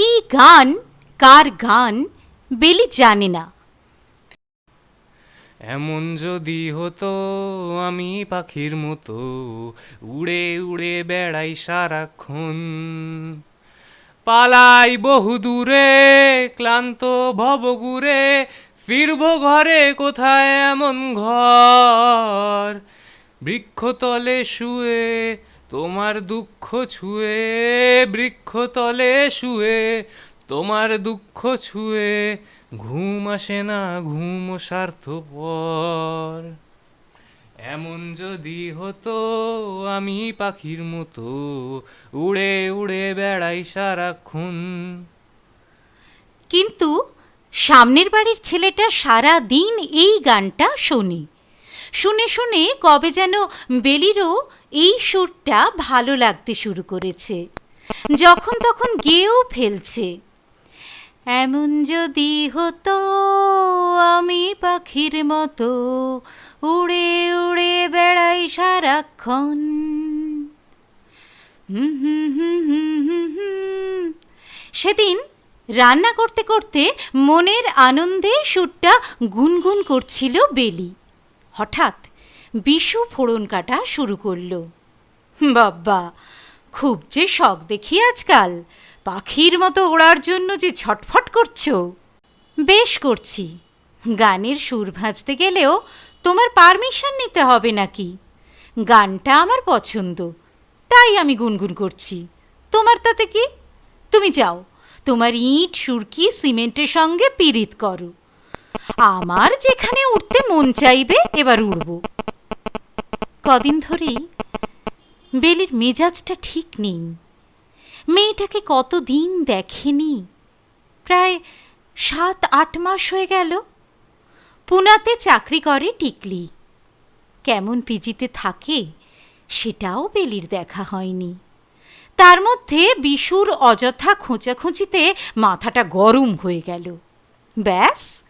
কি গান কার গান বেলি জানে না এমন যদি হতো আমি পাখির মতো উড়ে উড়ে বেড়াই সারাক্ষণ। পালাই বহু দূরে, ক্লান্ত ভবগুরে ফিরবো ঘরে কোথায় এমন ঘর? বৃক্ষতলে শুয়ে তোমার দুঃখ ছুঁয়ে বৃক্ষতলে শুয়ে, তোমার দুঃখ ছুঁয়ে, ঘুম আসে না, ঘুম স্বার্থপর। এমন যদি হতো, আমি পাখির মতো উড়ে উড়ে বেড়াই সারাক্ষণ। কিন্তু সামনের বাড়ির ছেলেটা সারা দিন এই গানটা শোনে। শুনে শুনে কবে যেন বেলিরও এই সুরটা ভালো লাগতে শুরু করেছে। যখন তখন গেয়েও ফেলছে। এমন যদি হতো আমি পাখির মতো উড়ে উড়ে বেড়াই সারাক্ষণ। সেদিন রান্না করতে করতে মনের আনন্দে সুরটা গুনগুন করছিল বেলি। হঠাৎ বিশু ফোড়ন কাটা শুরু করল। বাব্বা, খুব যে শখ দেখি আজকাল। পাখির মতো ওড়ার জন্য যে ছটফট করছ। বেশ করছি। গানের সুর ভাঁজতে গেলেও তোমার পারমিশন নিতে হবে নাকি? গানটা আমার পছন্দ, তাই আমি গুনগুন করছি। তোমার তাতে কি? তুমি যাও, তোমার ইট, সুরকি, সিমেন্টের সঙ্গে পীড়িত করো। আমার যেখানে উঠতে মন চাইবে, এবার উড়ব। কদিন ধরেই বেলির মেজাজটা ঠিক নেই। মেয়েটাকে কতদিন দেখেনি? প্রায় সাত, আট মাস হয়ে গেল। পুনাতে চাকরি করে টিকলি। কেমন পিজিতে থাকে, সেটাও বেলির দেখা হয়নি। তার মধ্যে বিশুর অযথা খোঁচাখুঁচিতে মাথাটা গরম হয়ে গেল। ব্যাস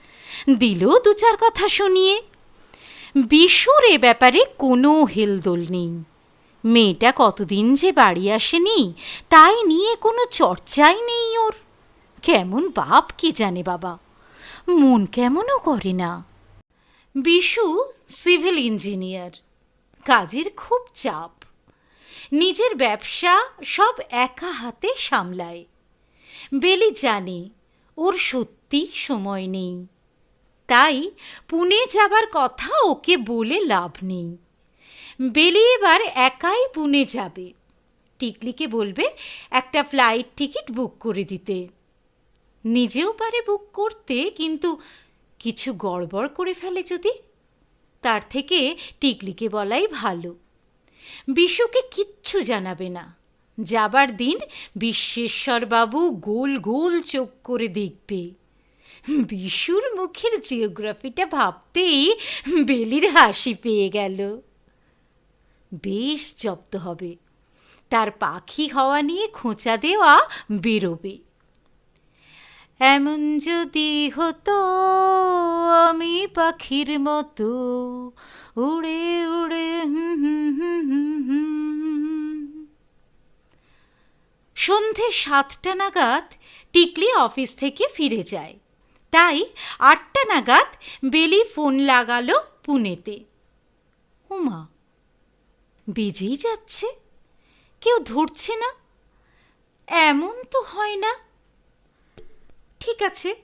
দিল দু চার কথা শুনিয়ে। বিশুর এ ব্যাপারে কোনো হেলদোল নেই। মেয়েটা কতদিন যে বাড়ি আসেনি, তাই নিয়ে কোনো চর্চাই নেই ওর। কেমন বাপ কে জানে বাবা, মন কেমনও করে না। বিশু সিভিল ইঞ্জিনিয়ার, কাজের খুব চাপ। নিজের ব্যবসা সব একা হাতে সামলায়। বেলি জানে, ওর সত্যি সময় নেই। তাই পুনে যাবার কথা ওকে বলে লাভ নেই। বেলি এবার একাই পুনে যাবে। টিকলিকে বলবে, একটা ফ্লাইট টিকিট বুক করে দিতে। নিজেও পারে বুক করতে, কিন্তু কিছু গড়বড় করে ফেলে যদি। তার থেকে টিকলিকে বলাই ভালো। বিশুকে কিচ্ছু জানাবে না। যাবার দিন বিশ্বেশ্বরবাবু গোল গোল চোখ করে দেখবে। বিশুর মুখের জিওগ্রাফিটা ভাবতেই বেলির হাসি পেয়ে গেল। বেশ জব্দ হবে। তার পাখি হওয়া নিয়ে খোঁচা দেওয়া বেরোবে। এমন যদি হতো আমি পাখির মতো উড়ে উড়ে। সন্ধে সাতটা নাগাদ টিকলি অফিস থেকে ফিরে যায়। তাই আটটা নাগাদ বেলি ফোন লাগালো পুনেতে। উমা, বেজেই যাচ্ছে। কেউ ধরছে না। এমন তো হয় না। ঠিক আছে,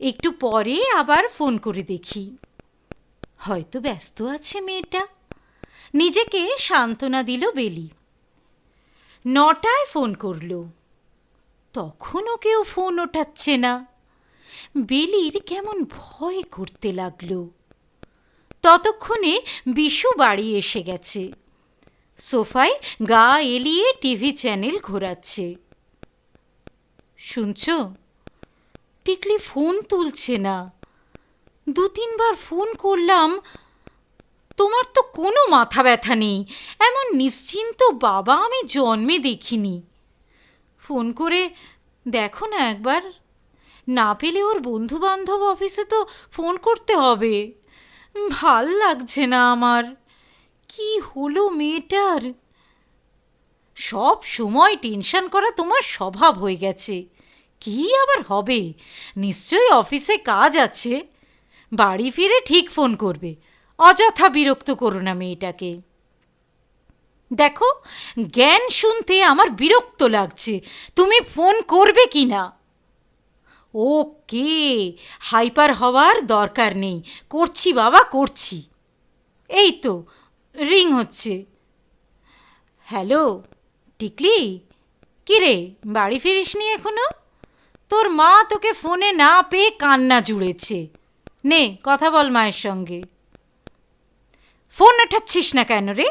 একটু পরে আবার ফোন করে দেখি। হয়তো ব্যস্ত আছে মেয়েটা। নিজেকে সান্ত্বনা দিল বেলি। নটায় ফোন করল। তখনও কেউ ফোন ওঠাচ্ছে না। বেলির কেমন ভয় করতে লাগল। ততক্ষণে বিশু বাড়ি এসে গেছে। সোফায় গা এলিয়ে টিভি চ্যানেল ঘোরাচ্ছে। শুনছ? টিকলি ফোন তুলছে না। দু তিনবার ফোন করলাম, তোমার তো কোনো মাথা ব্যথা নেই। এমন নিশ্চিন্ত বাবা আমি জন্মে দেখিনি। ফোন করে, দেখো না একবার। না পেলে ওর বন্ধু বান্ধব অফিসে তো ফোন করতে হবে। ভালো লাগছে না আমার। কি হলো মেয়েটার? সব সময় টেনশন করা তোমার স্বভাব হয়ে গেছে। কি আবার হবে? নিশ্চয়ই অফিসে কাজ আছে। বাড়ি ফিরে ঠিক ফোন করবে। অযথা বিরক্ত করো না মেয়েটাকে। দেখো, জ্ঞান শুনতে আমার বিরক্ত লাগছে। তুমি ফোন করবে কি না ওকে, হাইপার হওয়ার দরকার নেই। করছি বাবা, করছি। এই তো, রিং হচ্ছে। হ্যালো, টিকলি? কি রে, বাড়ি ফিরিসনি এখনও? তোর মা তোকে ফোনে না পেয়ে কান্না জুড়েছে। নে, কথা বল মায়ের সঙ্গে। ফোন ওঠাচ্ছিস না কেন রে?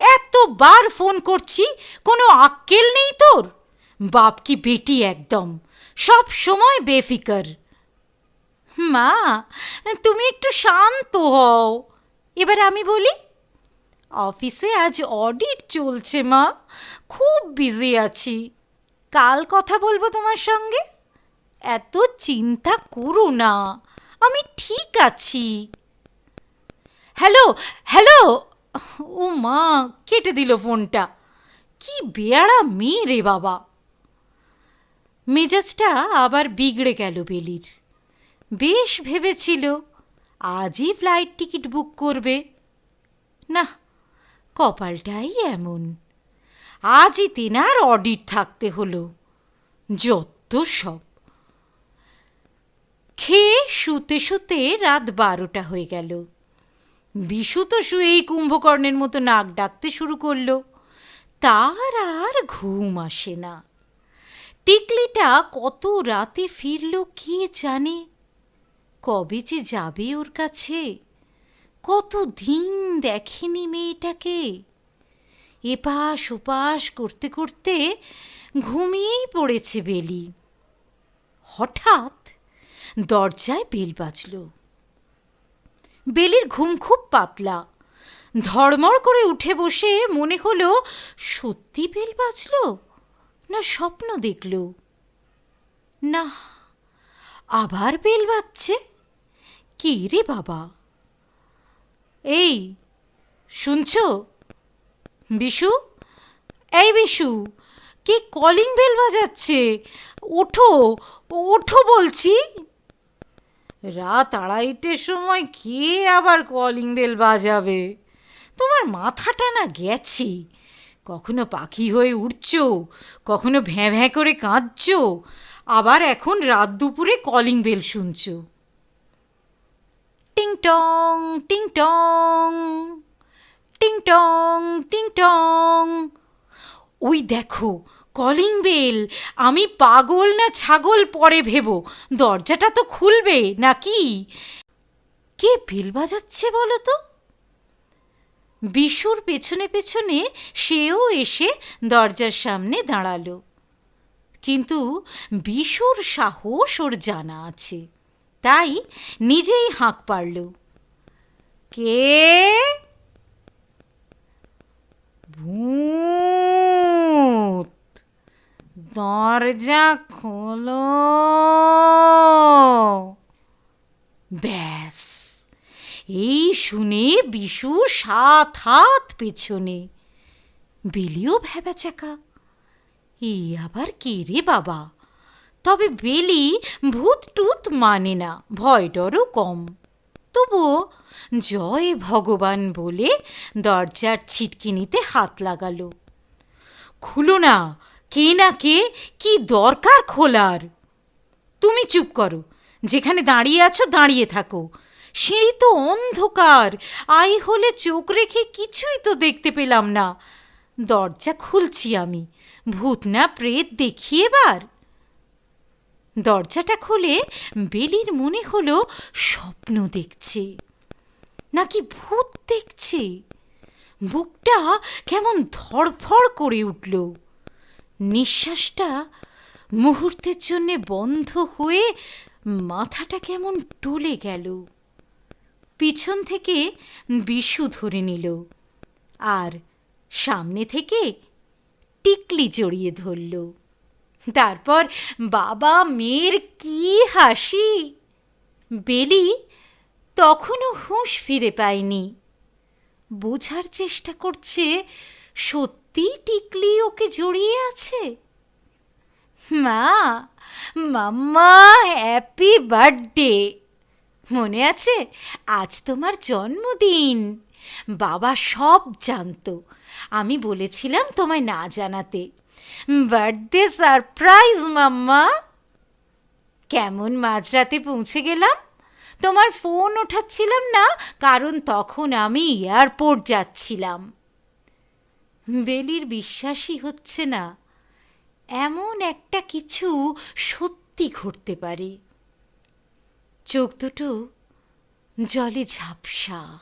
এতবার ফোন করছি, কোনো আক্কেল নেই তোর? বাপ কি বেটি একদম। সব সময় বেফিকার। মা, তুমি একটু শান্ত হও। এবার আমি বলি, অফিসে আজ অডিট চলছে মা, খুব বিজি আছি। কাল কথা বলব তোমার সঙ্গে? এত চিন্তা করো না, আমি ঠিক আছি। হ্যালো হ্যালো, ও মা, কেটে দিল ফোনটা। কি বেয়ারা মেয়ে রে বাবা। মেজাজটা আবার বিগড়ে গেল বেলির। বেশ ভেবেছিল, আজই ফ্লাইট টিকিট বুক করবে। না কপালটাই এমন। আজই তেনার অডিট থাকতে হলো, যত সব। খেয়ে শুতে শুতে রাত বারোটা হয়ে গেল। বিশু তো শুয়েই কুম্ভকর্ণের মতো নাক ডাকতে শুরু করল। তার আর ঘুম আসে না। টিকলিটা কত রাতে ফিরল কে জানে? কবে যে যাবে ওর কাছে? কত দিন দেখেনি মেয়েটাকে? এপাশ ওপাশ করতে করতে ঘুমিয়েই পড়েছে বেলি। হঠাৎ দরজায় বেল বাজল। বেলির ঘুম খুব পাতলা। ধড়মড় করে উঠে বসে মনে হলো, সত্যি বেল বাজল? না স্বপ্ন দেখল। না আবার বেল বাজছে? কে রে বাবা? এই, শুনছ? বিশু? এই বিশু, কে কলিং বেল বাজাচ্ছে? ওঠো ওঠো বলছি। রাত আড়াইটের সময় কে আবার কলিং বেল বাজাবে? তোমার মাথাটা না গেছে। কখনো পাখি হয়ে উঠছো, কখনো ভ্যাঁ ভ্যাঁ করে কাঁদছো, আবার এখন রাত দুপুরে কলিং বেল শুনছো। টিং টং টিং টং টিং টং টিং টং। ওই দেখো কলিং বেল আমি পাগল না ছাগল পরে ভেবো, দরজাটা তো খুলবে নাকি? কে বেল বাজাচ্ছে বলো তো? বিশুর পেছনে পেছনে সেও এসে দরজার সামনে দাঁড়াল। কিন্তু বিশুর সাহস ওর জানা আছে, তাই নিজেই হাঁক পারল কে? ভূত! দরজা খোলো। ব্যাস। এই শুনে বিশু সাত হাত পেছনে। বেলিও ভেবেচাকা এই আবার কে রে বাবা? তবে বেলি ভূত টুত মানে না ভয় ডরও কম। তবুও জয় ভগবান বলে দরজার ছিটকিনিতে হাত লাগালো। খুলো না, কে না কে, কি দরকার খোলার? তুমি চুপ করো, যেখানে দাঁড়িয়ে আছো দাঁড়িয়ে থাকো। সিঁড়ি তো অন্ধকার। আই হলে চোখ রেখে কিছুই তো দেখতে পেলাম না। দরজা খুলছি আমি। ভূত না প্রেত দেখি এবার। দরজাটা খুলে বেলির মনে হলো স্বপ্ন দেখছে। নাকি ভূত দেখছে? বুকটা কেমন ধড়ফড় করে উঠল। নিঃশ্বাসটা মুহূর্তের জন্যে বন্ধ হয়ে মাথাটা কেমন টলে গেল। পিছন থেকে বিশু ধরে নিল আর সামনে থেকে টিকলি জড়িয়ে ধরল। তারপর, বাবা, মেয়ের কি হাসি? বেলি তখনও হুঁশ ফিরে পায়নি। বোঝার চেষ্টা করছে, সত্যি টিকলি ওকে জড়িয়ে আছে? মা, মাম্মা, হ্যাপি বার্থডে! মনে আছে? আজ তোমার জন্মদিন। বাবা সব জানতো। আমি বলেছিলাম তোমায় না জানাতে। বার্থডে সারপ্রাইজ, মাম্মা। কেমন মাঝরাতে পৌঁছে গেলাম? তোমার ফোন ওঠাচ্ছিলাম না, কারণ তখন আমি এয়ারপোর্ট যাচ্ছিলাম। বেলির বিশ্বাসই হচ্ছে না। এমন একটা কিছু সত্যি ঘটতে পারে। চোখ দুটো জলে ঝাপসা,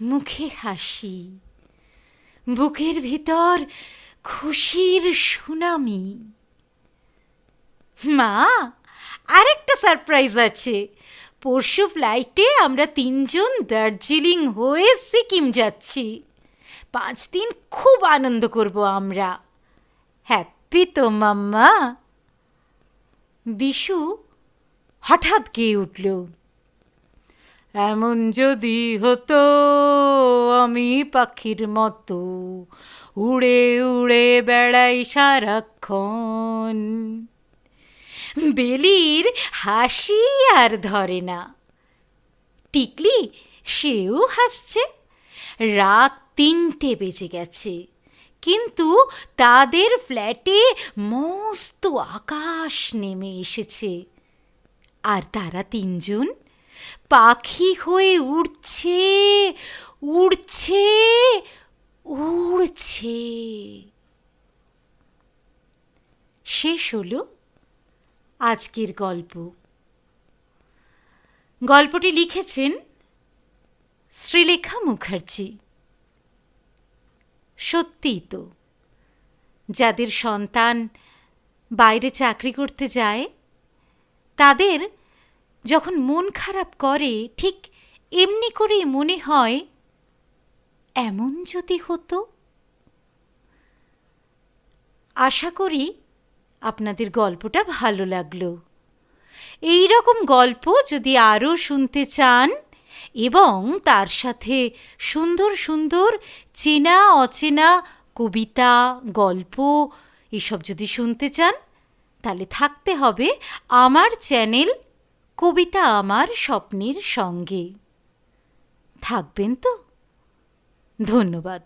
মুখে হাসি, বুকের ভিতর খুশির সুনামি। মা, আরেকটা সারপ্রাইজ আছে। পরশু ফ্লাইটে আমরা তিনজন দার্জিলিং হয়ে সিকিম যাচ্ছি। পাঁচ দিন খুব আনন্দ করব আমরা। হ্যাপি তো, মাম্মা। বিশু হঠাৎ গেয়ে উঠল? এমন যদি হতো আমি পাখির মতো উড়ে উড়ে বেড়াই সারাক্ষণ। বেলির হাসি আর ধরে না। টিকলি, সেও হাসছে। রাত তিনটে বেজে গেছে। কিন্তু তাদের ফ্ল্যাটে মস্ত আকাশ নেমে এসেছে। আর তারা তিনজন পাখি হয়ে উড়ছে উড়ছে উড়ছে। শেষ হলো আজকের গল্প। গল্পটি লিখেছেন শ্রীলেখা মুখার্জি। সত্যিই তো, যাদের সন্তান বাইরে চাকরি করতে যায় তাদের যখন মন খারাপ করে, ঠিক এমনি করেই মনে হয়, এমন যদি হতো? আশা করি আপনাদের গল্পটা ভালো লাগল। এই রকম গল্প যদি আরও শুনতে চান এবং তার সাথে সুন্দর সুন্দর চেনা অচেনা কবিতা, গল্প, এসব যদি শুনতে চান তাহলে থাকতে হবে আমার চ্যানেল কবিতা আমার স্বপ্নের সঙ্গে। থাকবেন তো? ধন্যবাদ।